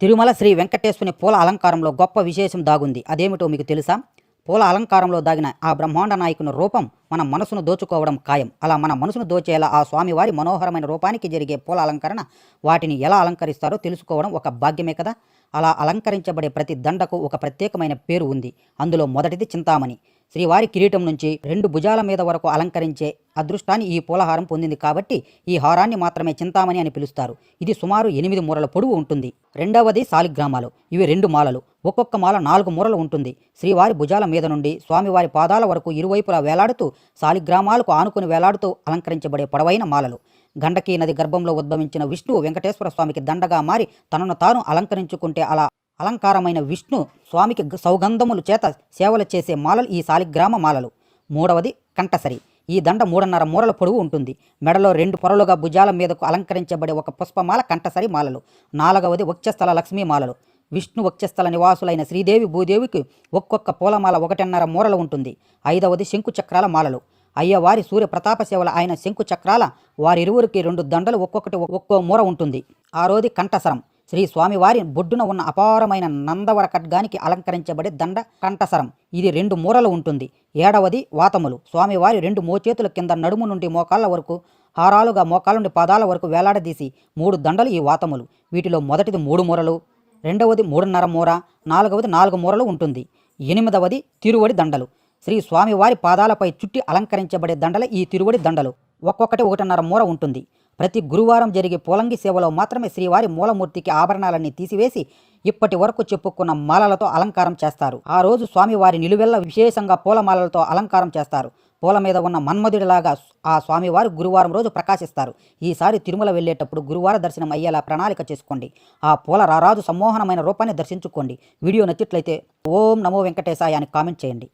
తిరుమల శ్రీ వెంకటేశ్వరుని పూల అలంకారంలో గొప్ప విశేషం దాగుంది. అదేమిటో మీకు తెలుసా? పూల అలంకారంలో దాగిన ఆ బ్రహ్మాండ నాయకుని రూపం మన మనసును దోచుకోవడం ఖాయం. అలా మన మనసును దోచేలా ఆ స్వామివారి మనోహరమైన రూపానికి జరిగే పూల అలంకరణ వాటిని ఎలా అలంకరిస్తారో తెలుసుకోవడం ఒక భాగ్యమే కదా? అలా అలంకరించబడే ప్రతి దండకు ఒక ప్రత్యేకమైన పేరు ఉంది. అందులో మొదటిది చింతామణి. శ్రీవారి కిరీటం నుంచి రెండు భుజాల మీద వరకు అలంకరించే అదృష్టాన్ని ఈ పూలహారం పొందింది కాబట్టి ఈ హారాన్ని మాత్రమే చింతామణి అని పిలుస్తారు. ఇది సుమారు ఎనిమిది మూరల పొడవు ఉంటుంది. రెండవది సాలిగ్రామాలు. ఇవి రెండు మాలలు. ఒక్కొక్క మాల నాలుగు మూరలు ఉంటుంది. శ్రీవారి భుజాల మీద నుండి స్వామివారి పాదాల వరకు ఇరువైపులా వేలాడుతూ సాలిగ్రామాలకు ఆనుకుని వేలాడుతూ అలంకరించబడే పొడవైన మాలలు. గండకీ నది గర్భంలో ఉద్భవించిన విష్ణువు వెంకటేశ్వర స్వామికి దండగా మారి తనను తాను అలంకరించుకుంటే అలా అలంకారమైన విష్ణు స్వామికి సౌగంధములు చేత సేవలు చేసే మాలలు ఈ సాలిగ్రామ మాలలు. మూడవది కంఠసరి. ఈ దండ మూడున్నర మూరల పొడవు ఉంటుంది. మెడలో రెండు పొరలుగా భుజాల మీదకు అలంకరించబడే ఒక పుష్పమాల కంఠసరి మాలలు. నాలుగవది వక్షస్థల లక్ష్మీ మాలలు. విష్ణు వక్షస్థల నివాసులైన శ్రీదేవి భూదేవికి ఒక్కొక్క పూలమాల ఒకటిన్నర మూరలు ఉంటుంది. ఐదవది శంకు చక్రాల మాలలు. అయ్యవారి సూర్య ప్రతాప సేవల ఆయన శంకు చక్రాల వారిరువురికి రెండు దండలు ఒక్కొక్కటి ఒక్కో మూర ఉంటుంది. ఆరోది కంఠసరం. శ్రీ స్వామివారి బొడ్డున ఉన్న అపారమైన నందవర ఖడ్గానికి అలంకరించబడే దండ కంఠసరం. ఇది రెండు మూరలు ఉంటుంది. ఏడవది వాతములు. స్వామివారి రెండు మోచేతుల కింద నడుము నుండి మోకాళ్ళ వరకు హారాలుగా మోకాళ్ళ నుండి పాదాల వరకు వేలాడదీసి మూడు దండలు ఈ వాతములు. వీటిలో మొదటిది మూడు మూరలు రెండవది మూడున్నర మూర నాలుగవది నాలుగు మూరలు ఉంటుంది. ఎనిమిదవది తిరువడి దండలు. శ్రీ స్వామివారి పాదాలపై చుట్టి అలంకరించబడే దండల ఈ తిరువడి దండలు. ఒక్కొక్కటి ఒకటిన్నర మూర ఉంటుంది. ప్రతి గురువారం జరిగే పోలంగి సేవలో మాత్రమే శ్రీవారి మూలమూర్తికి ఆభరణాలన్నీ తీసివేసి ఇప్పటి వరకు చెప్పుకున్న మాలలతో అలంకారం చేస్తారు. ఆ రోజు స్వామివారి నిలువెల్ల విశేషంగా పూలమాలలతో అలంకారం చేస్తారు. పూల మీద ఉన్న మన్మధుడిలాగా ఆ స్వామివారు గురువారం రోజు ప్రకాశిస్తారు. ఈసారి తిరుమల వెళ్ళేటప్పుడు గురువార దర్శనం అయ్యేలా ప్రణాళిక చేసుకోండి. ఆ పూల రారాజు సమ్మోహనమైన రూపాన్ని దర్శించుకోండి. వీడియో నచ్చిట్లయితే ఓం నమో వెంకటేశాయ అని కామెంట్ చేయండి.